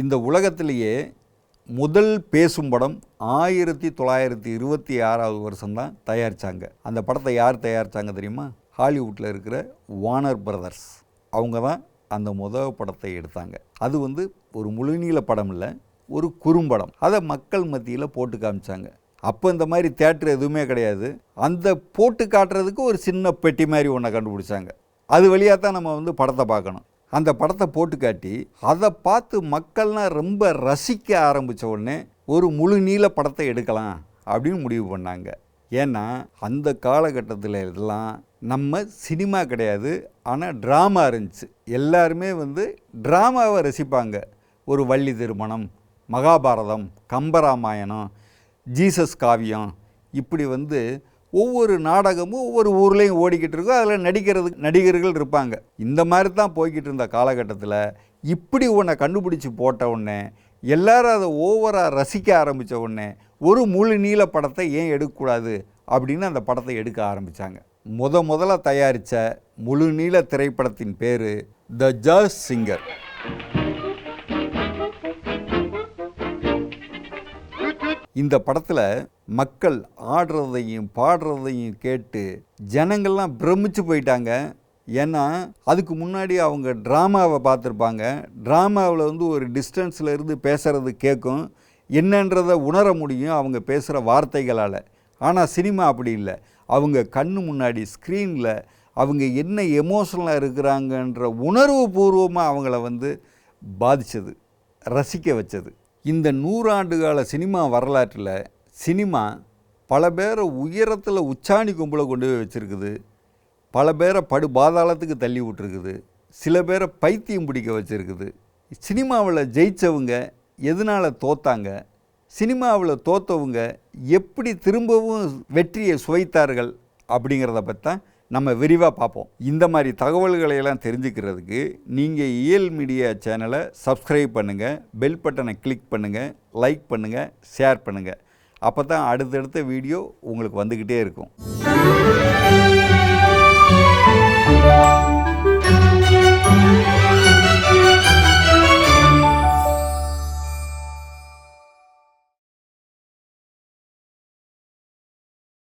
இந்த உலகத்திலேயே முதல் பேசும் படம் ஆயிரத்தி தொள்ளாயிரத்தி இருபத்தி ஆறாவது வருஷம்தான் தயாரித்தாங்க அந்த படத்தை யார் தயாரித்தாங்க தெரியுமா? ஹாலிவுட்டில் இருக்கிற வானர் பிரதர்ஸ் அவங்க தான் அந்த முதல் படத்தை எடுத்தாங்க. அது வந்து ஒரு முழுநீள படம் இல்லை ஒரு குறும்படம் அதை மக்கள் மத்தியில் போட்டு காமிச்சாங்க. அப்போ இந்த மாதிரி தேட்டர் எதுவுமே கிடையாது. அந்த போட்டு காட்டுறதுக்கு ஒரு சின்ன பெட்டி மாதிரி ஒன்றை கண்டுபிடிச்சாங்க. அது வழியாக தான் நம்ம வந்து படத்தை பார்க்கணும். அந்த படத்தை போட்டு காட்டி அதை பார்த்து மக்கள்லாம் ரொம்ப ரசிக்க ஆரம்பித்த உடனே ஒரு முழு நீள படத்தை எடுக்கலாம் அப்படின்னு முடிவு பண்ணாங்க. ஏன்னா அந்த காலகட்டத்தில் இதெல்லாம் நம்ம சினிமா கிடையாது ஆனால் ட்ராமா இருந்துச்சு. எல்லாருமே வந்து ட்ராமாவை ரசிப்பாங்க. ஒரு வள்ளி திருமணம் மகாபாரதம் கம்பராமாயணம் ஜீசஸ் காவியம் இப்படி வந்து ஒவ்வொரு நாடகமும் ஒவ்வொரு ஊர்லேயும் ஓடிக்கிட்டு இருக்கும். அதில் நடிக்கிறதுக்கு நடிகர்கள் இருப்பாங்க. இந்த மாதிரி தான் போய்கிட்டு இருந்த காலகட்டத்தில் இப்படி உன்னை கண்டுபிடிச்சி போட்ட உடனே எல்லாரும் அதை ஓவராக ரசிக்க ஆரம்பித்த உடனே ஒரு முழு நீள படத்தை ஏன் எடுக்கக்கூடாது அப்படின்னு அந்த படத்தை எடுக்க ஆரம்பித்தாங்க முத முதல்ல தயாரித்த முழு நீள திரைப்படத்தின் பேர் த ஜாஸ் சிங்கர் இந்த படத்தில் மக்கள் ஆடுறதையும் பாடுறதையும் கேட்டு ஜனங்கள்லாம் பிரமிச்சு போயிட்டாங்க. ஏன்னா அதுக்கு முன்னாடி அவங்க ட்ராமாவை பார்த்துருப்பாங்க. ட்ராமாவில் வந்து ஒரு டிஸ்டன்ஸில் இருந்து பேசுகிறது கேட்கும் என்னன்றதை உணர முடியும் அவங்க பேசுகிற வார்த்தைகளால். ஆனால் சினிமா அப்படி இல்லை. அவங்க கண்ணு முன்னாடி ஸ்க்ரீனில் அவங்க என்ன எமோஷனலாக இருக்கிறாங்கன்ற உணர்வு பூர்வமாக அவங்கள வந்து பாதித்தது ரசிக்க வச்சது. இந்த நூறாண்டு கால சினிமா வரலாற்றில் சினிமா பல பேரை உயரத்தில் உச்சாணி கும்பலை கொண்டு போய் வச்சுருக்குது. பல பேரை படு பாதாளத்துக்கு தள்ளி விட்டுருக்குது. சில பேரை பைத்தியம் பிடிக்க வச்சுருக்குது. சினிமாவில் ஜெயித்தவங்க எதனால் தோத்தாங்க? சினிமாவில் தோத்தவங்க எப்படி திரும்பவும் வெற்றியை சுவைத்தார்கள் அப்படிங்கிறத பற்றி தான் நம்ம விரிவாக பார்ப்போம். இந்த மாதிரி தகவல்களை எல்லாம் தெரிஞ்சுக்கிறதுக்கு நீங்கள் இயல் மீடியா சேனலை சப்ஸ்கிரைப் பண்ணுங்கள் பெல் பட்டனை கிளிக் பண்ணுங்கள் லைக் பண்ணுங்கள் ஷேர் பண்ணுங்கள் அப்போ தான் அடுத்தடுத்த வீடியோ உங்களுக்கு வந்துக்கிட்டே இருக்கும்.